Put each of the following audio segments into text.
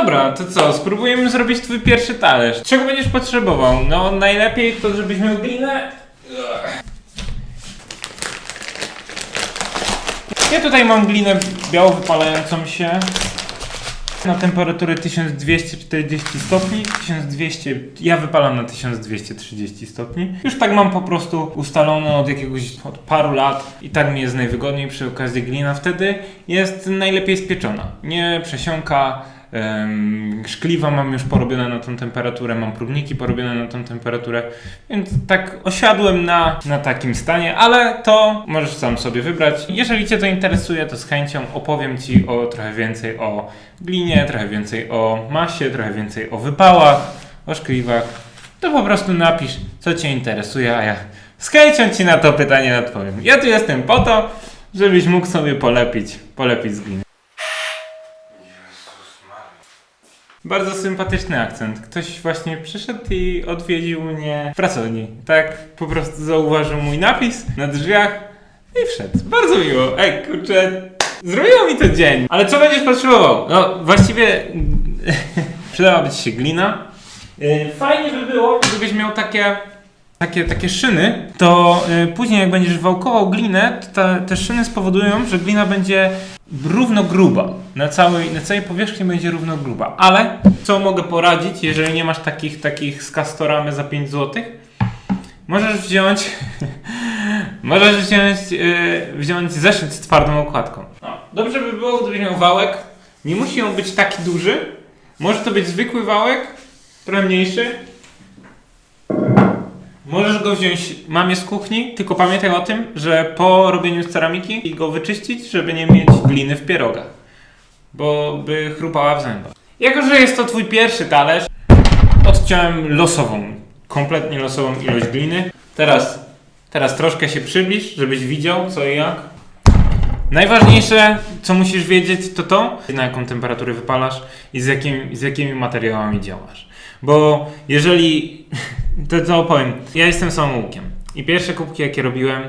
dobra, to co? Spróbujemy zrobić twój pierwszy talerz. Czego będziesz potrzebował? No, najlepiej to, żebyś miał glinę. Ja tutaj mam glinę biało wypalającą się. Na temperaturę 1240 stopni, 1200, ja wypalam na 1230 stopni. Już tak mam po prostu ustalone od jakiegoś, od paru lat i tak mi jest najwygodniej przy okazji glina. Wtedy jest najlepiej spieczona. Nie przesiąka, szkliwa mam już porobione na tą temperaturę, mam próbniki porobione na tą temperaturę, więc tak osiadłem na, na takim stanie, ale to możesz sam sobie wybrać. Jeżeli Cię to interesuje, to z chęcią opowiem Ci o trochę więcej o glinie, trochę więcej o masie, trochę więcej o wypałach, o szkliwach. To po prostu napisz, co Cię interesuje, a ja z chęcią Ci na to pytanie odpowiem. Ja tu jestem po to, żebyś mógł sobie polepić, polepić z gliny. Bardzo sympatyczny akcent. Ktoś właśnie przyszedł i odwiedził mnie w pracowni. Tak po prostu zauważył mój napis na drzwiach i wszedł. Bardzo miło. Ej, kurczę, zrobiło mi to dzień. Ale co będziesz potrzebował? No, właściwie przydałaby ci się glina. Yy, Fajnie by było, gdybyś miał takie takie, takie szyny, to y, później jak będziesz wałkował glinę, to te szyny spowodują, że glina będzie równo gruba. Na całej, na całej powierzchni będzie równo gruba. Ale co mogę poradzić, jeżeli nie masz takich, takich z Castoramy za 5 zł? Możesz wziąć możesz wziąć, y, wziąć zeszyt z twardą okładką. No, dobrze by było, gdybyś miał wałek. Nie musi on być taki duży. Może to być zwykły wałek, trochę mniejszy, Możesz go wziąć mamie z kuchni, tylko pamiętaj o tym, że po robieniu z ceramiki i go wyczyścić, żeby nie mieć gliny w pierogach. Bo by chrupała w zębach. Jako, że jest to twój pierwszy talerz, odciąłem losową, kompletnie losową ilość gliny. Teraz, teraz troszkę się przybliż, żebyś widział co i jak. Najważniejsze, co musisz wiedzieć, to to, na jaką temperaturę wypalasz i z, jakim, z jakimi materiałami działasz. Bo jeżeli, to co opowiem, ja jestem samoukiem i pierwsze kubki, jakie robiłem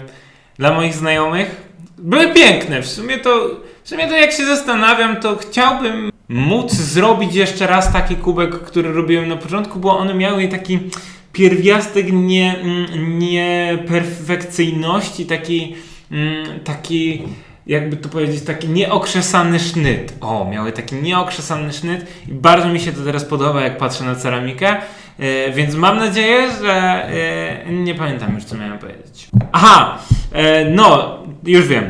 dla moich znajomych, były piękne. W sumie to, w sumie to jak się zastanawiam, to chciałbym móc zrobić jeszcze raz taki kubek, który robiłem na początku, bo one miały taki pierwiastek nie, mm, nieperfekcyjności, taki, mm, taki jakby to powiedzieć, taki nieokrzesany sznyt. O, miały taki nieokrzesany sznyt i bardzo mi się to teraz podoba, jak patrzę na ceramikę. E, więc mam nadzieję, że e, nie pamiętam już, co miałem powiedzieć. Aha, e, no, już wiem.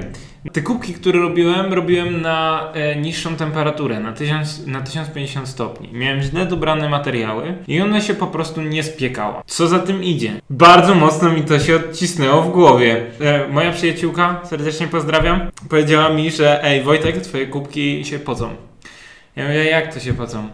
Te kubki, które robiłem, robiłem na e, niższą temperaturę, na, 1000, na 1050 stopni. Miałem źle dobrane materiały i one się po prostu nie spiekały. Co za tym idzie? Bardzo mocno mi to się odcisnęło w głowie. E, moja przyjaciółka, serdecznie pozdrawiam, powiedziała mi, że ej Wojtek, twoje kubki się pocą. Ja mówię, jak to się pocą?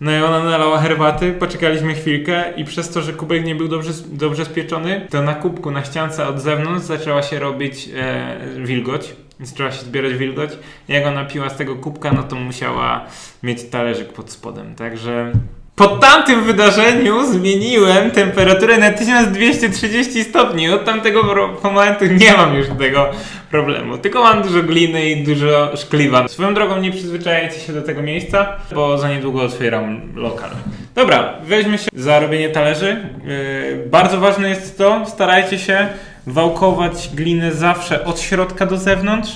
No i ona nalała herbaty, poczekaliśmy chwilkę i przez to, że kubek nie był dobrze, dobrze spieczony, to na kubku, na ściance od zewnątrz zaczęła się robić e, wilgoć. Zaczęła się zbierać wilgoć. Jak ona piła z tego kubka, no to musiała mieć talerzyk pod spodem. Także po tamtym wydarzeniu zmieniłem temperaturę na 1230 stopni. Od tamtego momentu nie mam już tego problemu. Tylko mam dużo gliny i dużo szkliwa. Swoją drogą nie przyzwyczajajcie się do tego miejsca, bo za niedługo otwieram lokal. Dobra, weźmy się za robienie talerzy. Yy, bardzo ważne jest to, starajcie się wałkować glinę zawsze od środka do zewnątrz,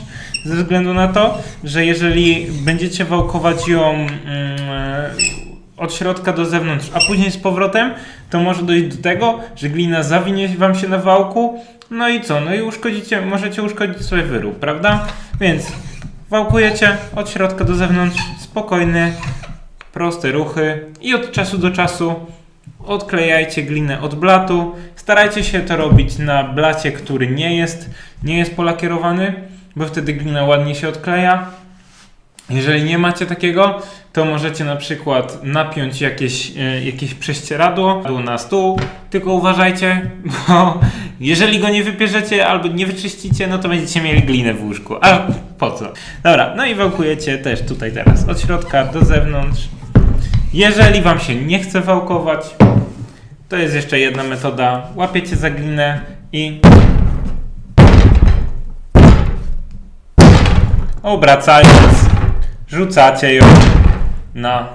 ze względu na to, że jeżeli będziecie wałkować ją mm, od środka do zewnątrz, a później z powrotem, to może dojść do tego, że glina zawinie wam się na wałku, no i co? No i uszkodzicie, możecie uszkodzić sobie wyrób, prawda? Więc wałkujecie od środka do zewnątrz, spokojne, proste ruchy i od czasu do czasu odklejajcie glinę od blatu. Starajcie się to robić na blacie, który nie jest, nie jest polakierowany, bo wtedy glina ładnie się odkleja. Jeżeli nie macie takiego, to możecie na przykład napiąć jakieś, e, jakieś prześcieradło na stół, tylko uważajcie, bo jeżeli go nie wypierzecie albo nie wyczyścicie, no to będziecie mieli glinę w łóżku. A po co? Dobra, no i wałkujecie też tutaj teraz od środka do zewnątrz. Jeżeli wam się nie chce wałkować, to jest jeszcze jedna metoda. Łapiecie za glinę i obracając, rzucacie ją na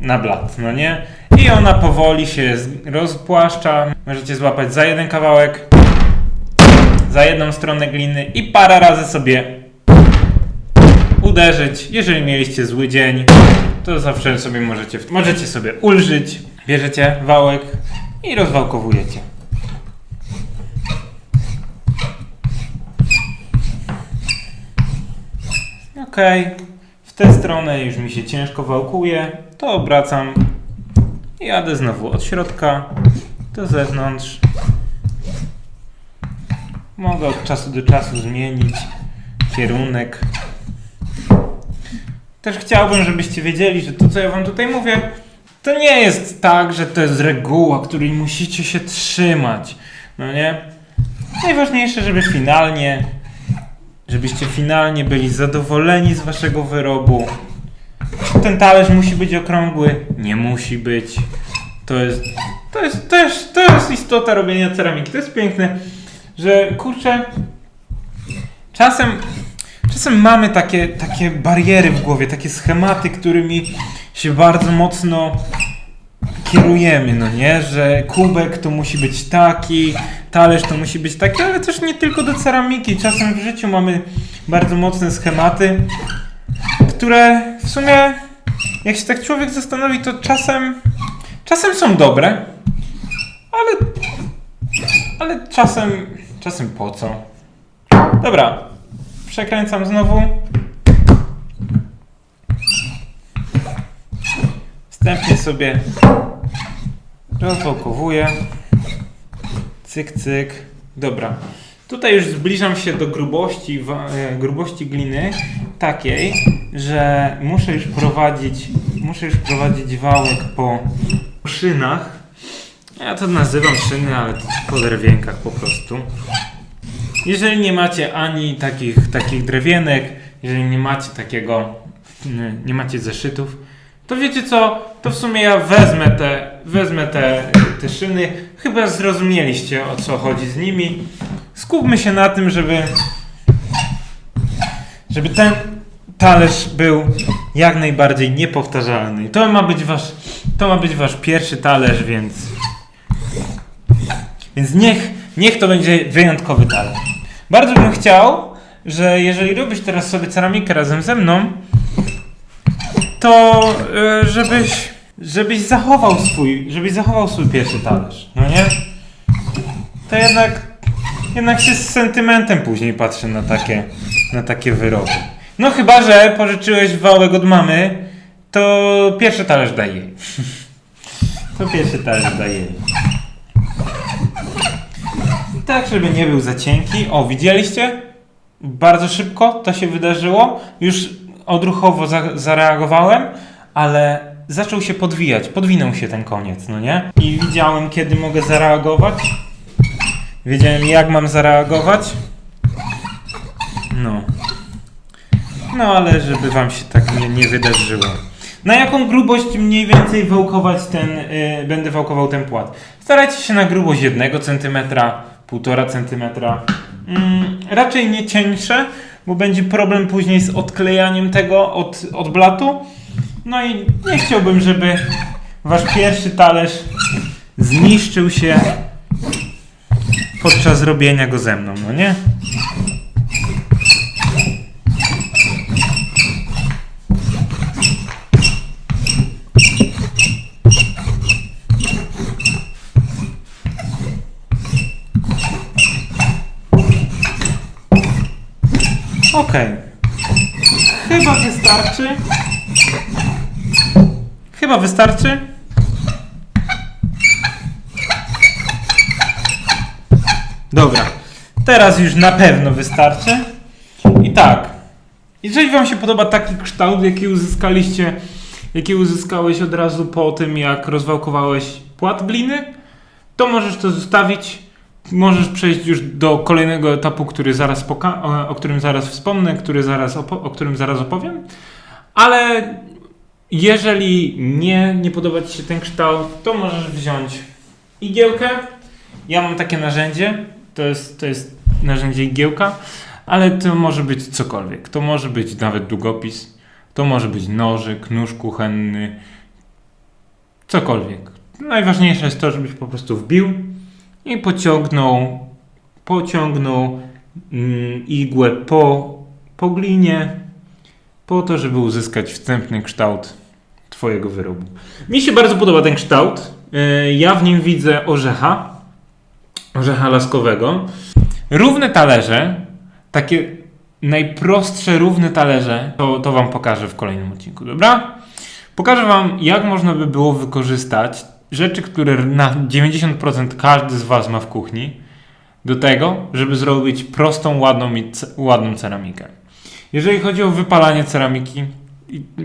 na blat, no nie? I ona powoli się rozpłaszcza. Możecie złapać za jeden kawałek, za jedną stronę gliny i parę razy sobie uderzyć. Jeżeli mieliście zły dzień, to zawsze sobie możecie, możecie sobie ulżyć. Bierzecie wałek i rozwałkowujecie. Okej, w tę stronę już mi się ciężko wałkuje, to obracam i jadę znowu od środka do zewnątrz. Mogę od czasu do czasu zmienić kierunek. Też chciałbym, żebyście wiedzieli, że to, co ja wam tutaj mówię, to nie jest tak, że to jest reguła, której musicie się trzymać. No nie? Najważniejsze, żeby finalnie, żebyście finalnie byli zadowoleni z waszego wyrobu. Ten talerz musi być okrągły? Nie musi być. To jest, to jest też, to jest istota robienia ceramiki. To jest piękne, że kurczę, czasem, czasem mamy takie, takie bariery w głowie, takie schematy, którymi się bardzo mocno kierujemy, no nie? Że kubek to musi być taki, talerz to musi być taki, ale też nie tylko do ceramiki. Czasem w życiu mamy bardzo mocne schematy, które w sumie, jak się tak człowiek zastanowi, to czasem, czasem są dobre, ale, ale czasem, czasem po co? Dobra, przekręcam znowu. Wstępnie sobie rozwałkowuję. Cyk, cyk. Dobra. Tutaj już zbliżam się do grubości, e, grubości gliny takiej, że muszę już prowadzić, muszę już prowadzić wałek po szynach. Ja to nazywam szyny, ale po drewienkach po prostu. Jeżeli nie macie ani takich, takich drewienek, jeżeli nie macie takiego, nie macie zeszytów, to wiecie co, to w sumie ja wezmę te, wezmę te, te szyny. Chyba zrozumieliście o co chodzi z nimi. Skupmy się na tym, żeby, żeby ten talerz był jak najbardziej niepowtarzalny. To ma być wasz, to ma być wasz pierwszy talerz, więc, więc niech, niech to będzie wyjątkowy talerz. Bardzo bym chciał, że jeżeli robisz teraz sobie ceramikę razem ze mną, to e, żebyś, żebyś zachował swój, żebyś zachował swój pierwszy talerz, no nie? To jednak, jednak się z sentymentem później patrzy na takie, na takie wyroby. No chyba, że pożyczyłeś wałek od mamy, to pierwszy talerz daj jej. To pierwszy talerz daj jej. Tak, żeby nie był za cienki. O, widzieliście? Bardzo szybko to się wydarzyło. Już odruchowo za zareagowałem, ale zaczął się podwijać. Podwinął się ten koniec, no nie? I widziałem, kiedy mogę zareagować. Wiedziałem, jak mam zareagować. No. No, ale żeby wam się tak nie, nie wydarzyło. Na jaką grubość mniej więcej wałkować ten, y, będę wałkował ten płat? Starajcie się na grubość 1 cm, 1,5 cm. Raczej nie cieńsze, bo będzie problem później z odklejaniem tego od, od blatu. No i nie chciałbym, żeby wasz pierwszy talerz zniszczył się podczas robienia go ze mną, no nie? Okej. Chyba wystarczy. Chyba wystarczy. Dobra. Teraz już na pewno wystarczy. I tak. Jeżeli Wam się podoba taki kształt, jaki uzyskaliście, jaki uzyskałeś od razu po tym, jak rozwałkowałeś płat gliny, to możesz to zostawić. Możesz przejść już do kolejnego etapu, który zaraz o, o którym zaraz wspomnę, który zaraz o którym zaraz opowiem. Ale jeżeli nie, nie podoba Ci się ten kształt, to możesz wziąć igiełkę. Ja mam takie narzędzie. To jest, to jest narzędzie igiełka, ale to może być cokolwiek. To może być nawet długopis, to może być nożyk, nóż kuchenny, cokolwiek. Najważniejsze jest to, żebyś po prostu wbił i pociągnął, pociągnął mm, igłę po, po glinie, po to, żeby uzyskać wstępny kształt Twojego wyrobu. Mi się bardzo podoba ten kształt. Yy, Ja w nim widzę orzecha, orzecha laskowego. Równe talerze, takie najprostsze, równe talerze, to, to Wam pokażę w kolejnym odcinku, dobra? Pokażę Wam, jak można by było wykorzystać rzeczy, które na 90% każdy z Was ma w kuchni, do tego, żeby zrobić prostą, ładną, ładną ceramikę. Jeżeli chodzi o wypalanie ceramiki,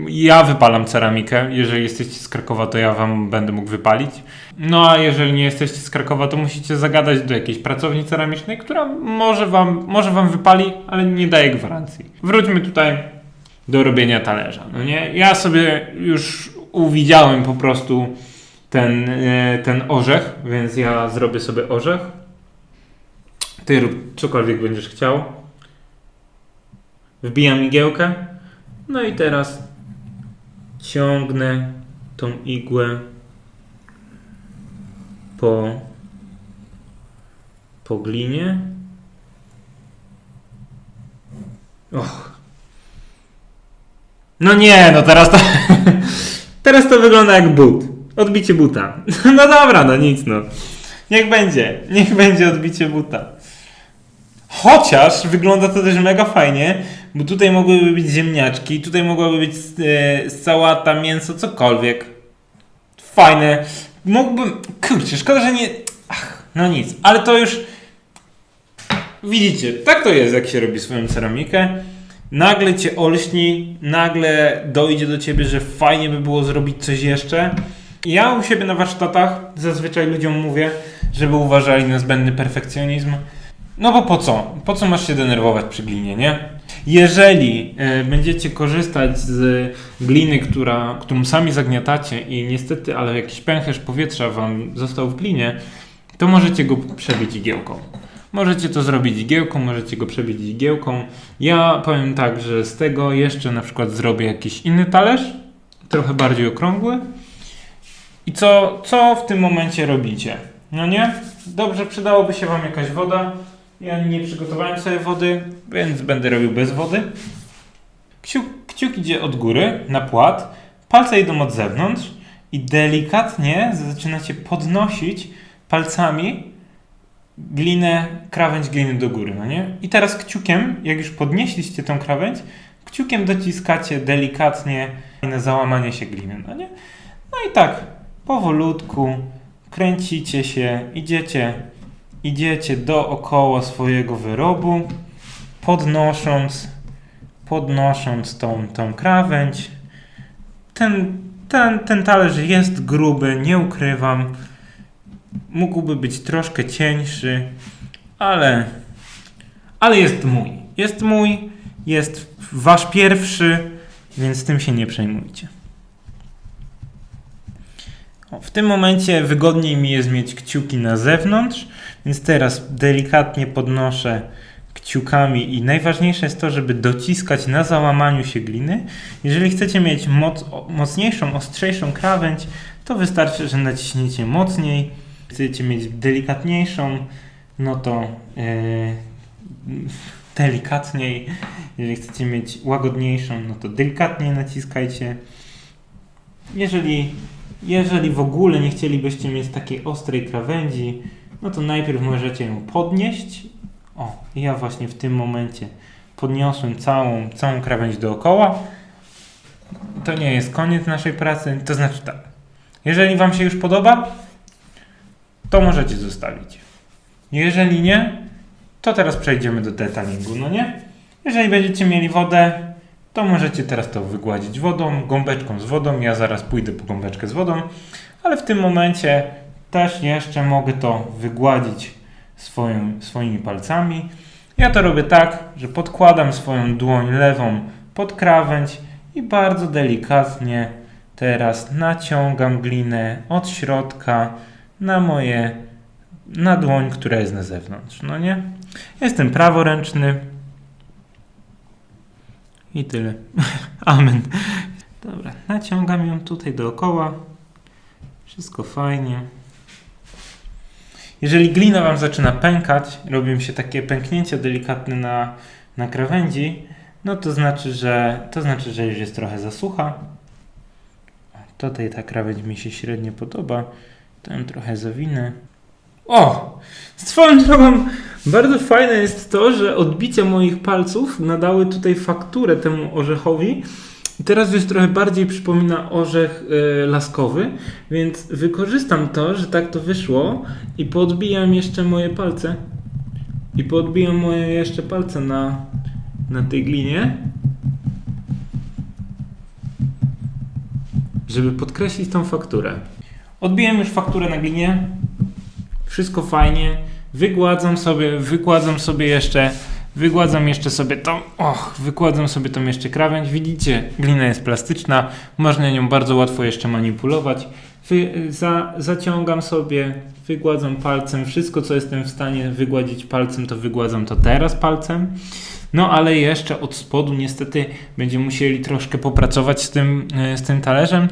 ja wypalam ceramikę. Jeżeli jesteście z Krakowa, to ja Wam będę mógł wypalić. No a jeżeli nie jesteście z Krakowa, to musicie zagadać do jakiejś pracowni ceramicznej, która może Wam, może wam wypali, ale nie daje gwarancji. Wróćmy tutaj do robienia talerza. No nie? Ja sobie już uwidziałem po prostu ten, e, ten orzech, więc ja zrobię sobie orzech. Ty rób cokolwiek będziesz chciał. Wbijam igiełkę. No i teraz ciągnę tą igłę po, po glinie. Och. No nie, no teraz to. teraz to wygląda jak but. Odbicie buta. No dobra, no nic, no. Niech będzie. Niech będzie odbicie buta. Chociaż wygląda to też mega fajnie, bo tutaj mogłyby być ziemniaczki, tutaj mogłaby być e, sałata, mięso, cokolwiek. Fajne. Mógłbym. Kurczę, szkoda, że nie. Ach, no nic, ale to już. Widzicie, tak to jest, jak się robi swoją ceramikę. Nagle cię olśni, nagle dojdzie do ciebie, że fajnie by było zrobić coś jeszcze. Ja u siebie na warsztatach zazwyczaj ludziom mówię, żeby uważali na zbędny perfekcjonizm. No bo po co? Po co masz się denerwować przy glinie, nie? Jeżeli e, będziecie korzystać z gliny, która, którą sami zagniatacie i niestety, ale jakiś pęcherz powietrza wam został w glinie, to możecie go przebić igiełką. Możecie to zrobić igiełką, możecie go przebić igiełką. Ja powiem tak, że z tego jeszcze na przykład zrobię jakiś inny talerz, trochę bardziej okrągły. I co, co w tym momencie robicie? No nie? Dobrze, przydałoby się Wam jakaś woda. Ja nie przygotowałem sobie wody, więc będę robił bez wody. Kciuk, kciuk idzie od góry na płat, palce idą od zewnątrz i delikatnie zaczynacie podnosić palcami glinę, krawędź gliny do góry, no nie? I teraz kciukiem, jak już podnieśliście tą krawędź, kciukiem dociskacie delikatnie na załamanie się gliny, no nie? No i tak, powolutku kręcicie się, idziecie, idziecie dookoła swojego wyrobu, podnosząc, podnosząc tą, tą krawędź. Ten, ten, ten talerz jest gruby, nie ukrywam. Mógłby być troszkę cieńszy, ale, ale jest mój. Jest mój, jest wasz pierwszy, więc tym się nie przejmujcie. W tym momencie wygodniej mi jest mieć kciuki na zewnątrz, więc teraz delikatnie podnoszę kciukami i najważniejsze jest to, żeby dociskać na załamaniu się gliny. Jeżeli chcecie mieć moc, mocniejszą, ostrzejszą krawędź, to wystarczy, że naciśniecie mocniej. Chcecie mieć delikatniejszą, no to yy, delikatniej. Jeżeli chcecie mieć łagodniejszą, no to delikatniej naciskajcie. Jeżeli jeżeli w ogóle nie chcielibyście mieć takiej ostrej krawędzi, no to najpierw możecie ją podnieść. O, ja właśnie w tym momencie podniosłem całą, całą krawędź dookoła. To nie jest koniec naszej pracy, to znaczy tak. Jeżeli Wam się już podoba, to możecie zostawić. Jeżeli nie, to teraz przejdziemy do detalingu, no nie? Jeżeli będziecie mieli wodę, to możecie teraz to wygładzić wodą, gąbeczką z wodą. Ja zaraz pójdę po gąbeczkę z wodą, ale w tym momencie też jeszcze mogę to wygładzić swoim, swoimi palcami. Ja to robię tak, że podkładam swoją dłoń lewą pod krawędź i bardzo delikatnie teraz naciągam glinę od środka na moje, na dłoń, która jest na zewnątrz. No nie? Jestem praworęczny, i tyle. Amen. Dobra, naciągam ją tutaj dookoła, Wszystko fajnie. Jeżeli glina Wam zaczyna pękać, robią się takie pęknięcia delikatne na, na krawędzi, no to znaczy, że to znaczy, że już jest trochę za sucha. Tutaj ta krawędź mi się średnio podoba. Ją trochę zawinę. O! Swoją drogą, bardzo fajne jest to, że odbicia moich palców nadały tutaj fakturę temu orzechowi. Teraz już trochę bardziej przypomina orzech e, laskowy, więc wykorzystam to, że tak to wyszło i podbijam jeszcze moje palce. I podbijam moje jeszcze palce na, na tej glinie. Żeby podkreślić tą fakturę. Odbiłem już fakturę na glinie. Wszystko fajnie. Wygładzam sobie, wykładzam sobie jeszcze, wygładzam jeszcze sobie tą, och, wykładzam sobie tą jeszcze krawędź. Widzicie, glina jest plastyczna, można nią bardzo łatwo jeszcze manipulować. Wy, za, zaciągam sobie, wygładzam palcem. Wszystko, co jestem w stanie wygładzić palcem, to wygładzam to teraz palcem. No ale jeszcze od spodu niestety będziemy musieli troszkę popracować z tym, e, z tym talerzem.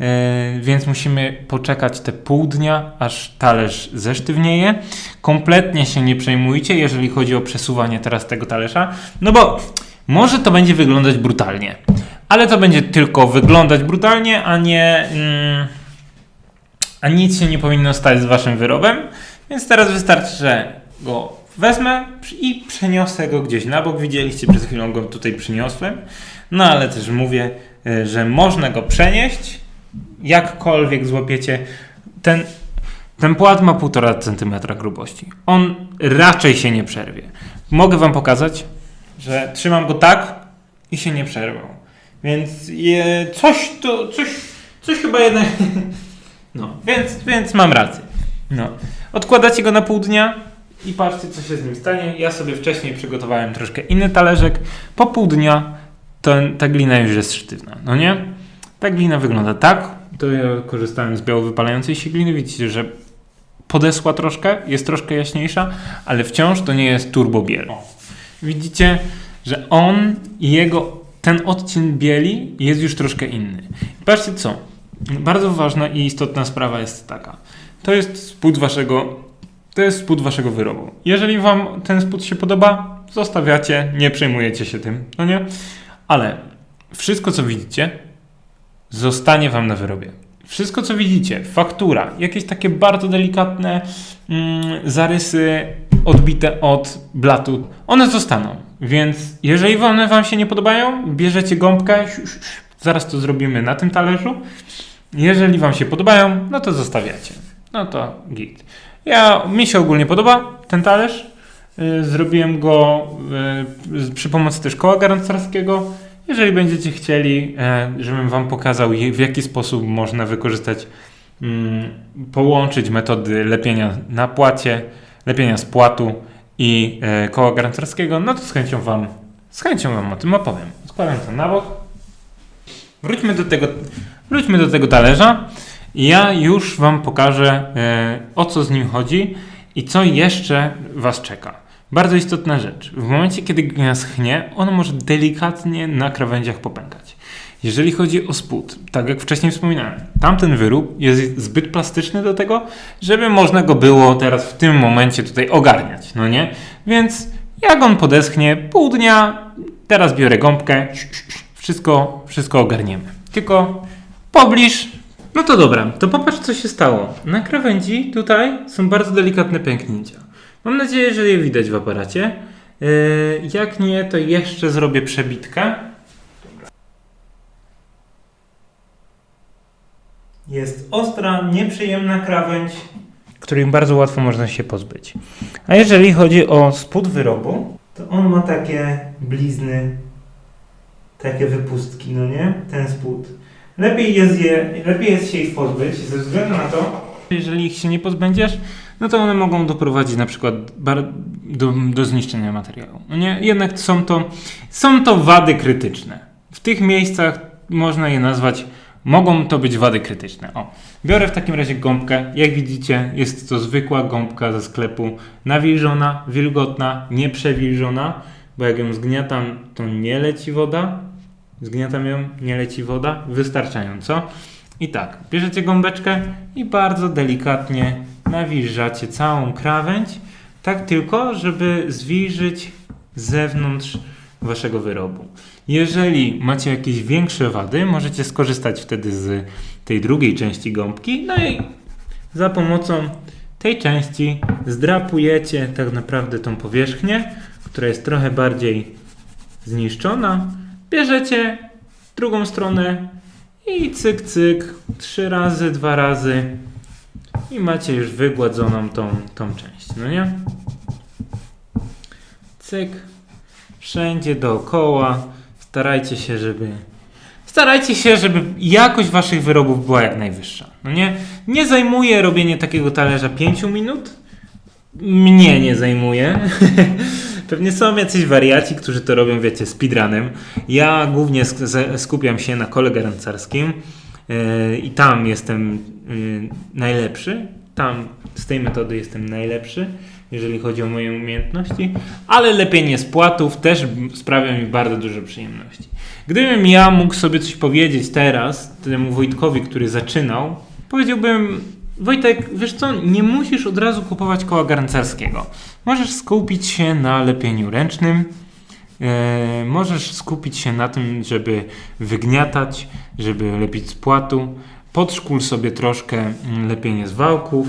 E, więc musimy poczekać te pół dnia, aż talerz zesztywnieje. Kompletnie się nie przejmujcie, jeżeli chodzi o przesuwanie teraz tego talerza, no bo może to będzie wyglądać brutalnie, ale to będzie tylko wyglądać brutalnie, a nie. Mm, a nic się nie powinno stać z waszym wyrobem. Więc teraz wystarczy, że go wezmę i przeniosę go gdzieś na bok. Widzieliście przed chwilą go tutaj przyniosłem. No ale też mówię, e, że można go przenieść jakkolwiek złapiecie, ten, ten płat ma 1,5 cm grubości. On raczej się nie przerwie. Mogę Wam pokazać, że trzymam go tak i się nie przerwał. Więc je, coś to, coś, coś chyba jednak... No, więc, więc mam rację. No. Odkładacie go na pół dnia i patrzcie, co się z nim stanie. Ja sobie wcześniej przygotowałem troszkę inny talerzek. Po pół dnia to, ta glina już jest sztywna, no nie? Ta glina wygląda tak. To ja korzystałem z biało wypalającej się gliny. Widzicie, że podesła troszkę, jest troszkę jaśniejsza, ale wciąż to nie jest turbo biel. Widzicie, że on i jego, ten odcień bieli jest już troszkę inny. Patrzcie co, bardzo ważna i istotna sprawa jest taka. To jest spód waszego, to jest spód waszego wyrobu. Jeżeli wam ten spód się podoba, zostawiacie, nie przejmujecie się tym, no nie? Ale wszystko co widzicie, zostanie Wam na wyrobie. Wszystko, co widzicie, faktura, jakieś takie bardzo delikatne mm, zarysy odbite od blatu, one zostaną. Więc jeżeli one Wam się nie podobają, bierzecie gąbkę, zaraz to zrobimy na tym talerzu. Jeżeli Wam się podobają, no to zostawiacie. No to git. Ja, mi się ogólnie podoba ten talerz. Yy, zrobiłem go yy, przy pomocy też koła garncarskiego. Jeżeli będziecie chcieli, e, żebym Wam pokazał, w jaki sposób można wykorzystać, mm, połączyć metody lepienia na płacie, lepienia z płatu i e, koła garncarskiego, no to z chęcią Wam, z chęcią Wam o tym opowiem. Składam to na bok. Wróćmy do tego, wróćmy do tego talerza. Ja już Wam pokażę, e, o co z nim chodzi i co jeszcze Was czeka. Bardzo istotna rzecz. W momencie, kiedy glina schnie, ona może delikatnie na krawędziach popękać. Jeżeli chodzi o spód, tak jak wcześniej wspominałem, tamten wyrób jest zbyt plastyczny do tego, żeby można go było teraz w tym momencie tutaj ogarniać, no nie? Więc jak on podeschnie, pół dnia, teraz biorę gąbkę, wszystko, wszystko ogarniemy. Tylko pobliż, no to dobra, to popatrz co się stało. Na krawędzi tutaj są bardzo delikatne pęknięcia. Mam nadzieję, że je widać w aparacie. Yy, jak nie, to jeszcze zrobię przebitkę. Jest ostra, nieprzyjemna krawędź, której bardzo łatwo można się pozbyć. A jeżeli chodzi o spód wyrobu, to on ma takie blizny, takie wypustki, no nie? Ten spód. Lepiej jest, je, lepiej jest się ich pozbyć ze względu na to, jeżeli ich się nie pozbędziesz, no to one mogą doprowadzić na przykład do, do zniszczenia materiału. No nie? Jednak są to, są to wady krytyczne. W tych miejscach można je nazwać, mogą to być wady krytyczne. O, biorę w takim razie gąbkę. Jak widzicie, jest to zwykła gąbka ze sklepu, nawilżona, wilgotna, nieprzewilżona, bo jak ją zgniatam, to nie leci woda. Zgniatam ją, nie leci woda, wystarczająco. I tak, bierzecie gąbeczkę i bardzo delikatnie nawilżacie całą krawędź, tak tylko, żeby zwilżyć zewnątrz waszego wyrobu. Jeżeli macie jakieś większe wady, możecie skorzystać wtedy z tej drugiej części gąbki, no i za pomocą tej części zdrapujecie tak naprawdę tą powierzchnię, która jest trochę bardziej zniszczona. Bierzecie drugą stronę i cyk, cyk, trzy razy, dwa razy i macie już wygładzoną tą, tą część, no nie? Cyk, wszędzie dookoła. Starajcie się, żeby. Starajcie się, żeby jakość waszych wyrobów była jak najwyższa. No nie, nie zajmuje robienie takiego talerza 5 minut. Mnie nie zajmuje. Pewnie są jacyś wariaci, którzy to robią, wiecie, speedrunem. Ja głównie skupiam się na kole garncarskim yy, i tam jestem najlepszy. Tam z tej metody jestem najlepszy, jeżeli chodzi o moje umiejętności, ale lepienie z płatów też sprawia mi bardzo dużo przyjemności. Gdybym ja mógł sobie coś powiedzieć teraz temu Wojtkowi, który zaczynał, powiedziałbym Wojtek, wiesz co, nie musisz od razu kupować koła garncarskiego. Możesz skupić się na lepieniu ręcznym, e, możesz skupić się na tym, żeby wygniatać, żeby lepić z płatu, podszkól sobie troszkę mm, lepienie z wałków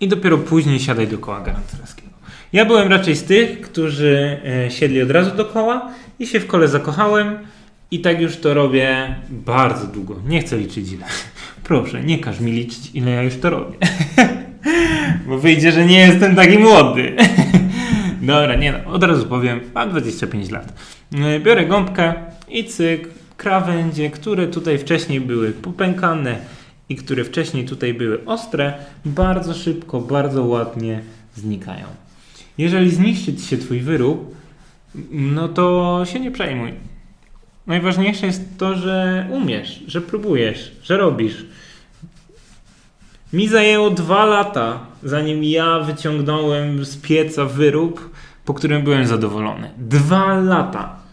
i dopiero później siadaj do koła garncarskiego. Ja byłem raczej z tych, którzy e, siedli od razu do koła i się w kole zakochałem i tak już to robię bardzo długo. Nie chcę liczyć ile. Proszę, nie każ mi liczyć ile ja już to robię. Bo wyjdzie, że nie jestem taki młody. Dobra, nie no, od razu powiem, mam 25 lat. E, Biorę gąbkę i cyk, krawędzie, które tutaj wcześniej były popękane i które wcześniej tutaj były ostre, bardzo szybko, bardzo ładnie znikają. Jeżeli zniszczy ci się twój wyrób, no to się nie przejmuj. Najważniejsze jest to, że umiesz, że próbujesz, że robisz. Mi zajęło dwa lata, zanim ja wyciągnąłem z pieca wyrób, po którym byłem zadowolony. Dwa lata.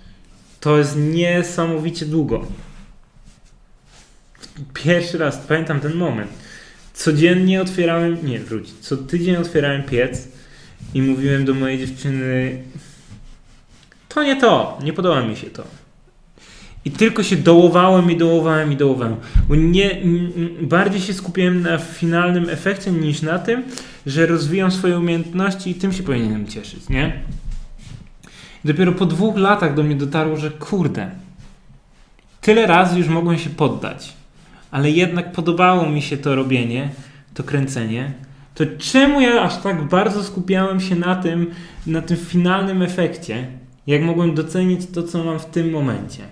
To jest niesamowicie długo. Pierwszy raz pamiętam ten moment. Codziennie otwierałem, nie wróć, co tydzień otwierałem piec i mówiłem do mojej dziewczyny: To nie to, nie podoba mi się to. I tylko się dołowałem i dołowałem i dołowałem. Bo nie, bardziej się skupiłem na finalnym efekcie niż na tym, że rozwijam swoje umiejętności i tym się powinienem cieszyć, nie? Dopiero po dwóch latach do mnie dotarło, że kurde, tyle razy już mogłem się poddać, ale jednak podobało mi się to robienie, to kręcenie. To czemu ja aż tak bardzo skupiałem się na tym, na tym finalnym efekcie, jak mogłem docenić to, co mam w tym momencie?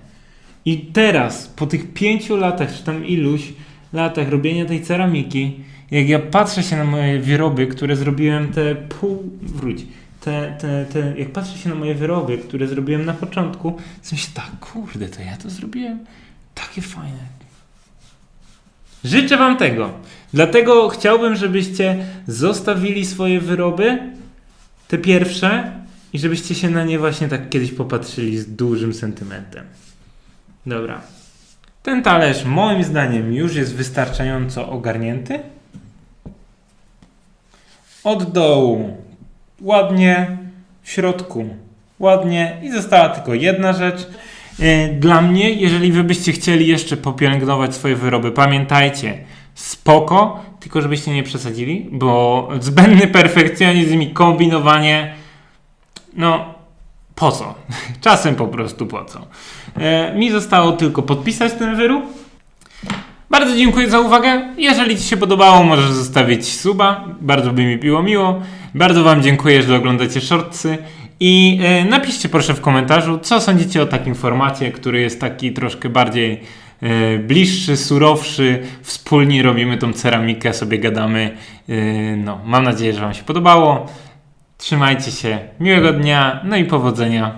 I teraz, po tych pięciu latach, czy tam iluś latach robienia tej ceramiki, jak ja patrzę się na moje wyroby, które zrobiłem te pół, wróć, te, te, te, jak patrzę się na moje wyroby, które zrobiłem na początku, to myślę tak, kurde, to ja to zrobiłem takie fajne. Życzę Wam tego. Dlatego chciałbym, żebyście zostawili swoje wyroby, te pierwsze, i żebyście się na nie właśnie tak kiedyś popatrzyli z dużym sentymentem. Dobra. Ten talerz moim zdaniem już jest wystarczająco ogarnięty. Od dołu ładnie, w środku ładnie i została tylko jedna rzecz. Yy, Dla mnie, jeżeli wy byście chcieli jeszcze popielęgnować swoje wyroby, pamiętajcie, spoko, tylko żebyście nie przesadzili, bo zbędny perfekcjonizm i kombinowanie, no po co? Czasem po prostu po co. E, mi zostało tylko podpisać ten wyrób. Bardzo dziękuję za uwagę. Jeżeli Ci się podobało, możesz zostawić suba. Bardzo by mi było miło. Bardzo Wam dziękuję, że oglądacie shortsy. I e, napiszcie proszę w komentarzu, co sądzicie o takim formacie, który jest taki troszkę bardziej e, bliższy, surowszy. Wspólnie robimy tą ceramikę, sobie gadamy. E, no, mam nadzieję, że Wam się podobało. Trzymajcie się, miłego dnia, no i powodzenia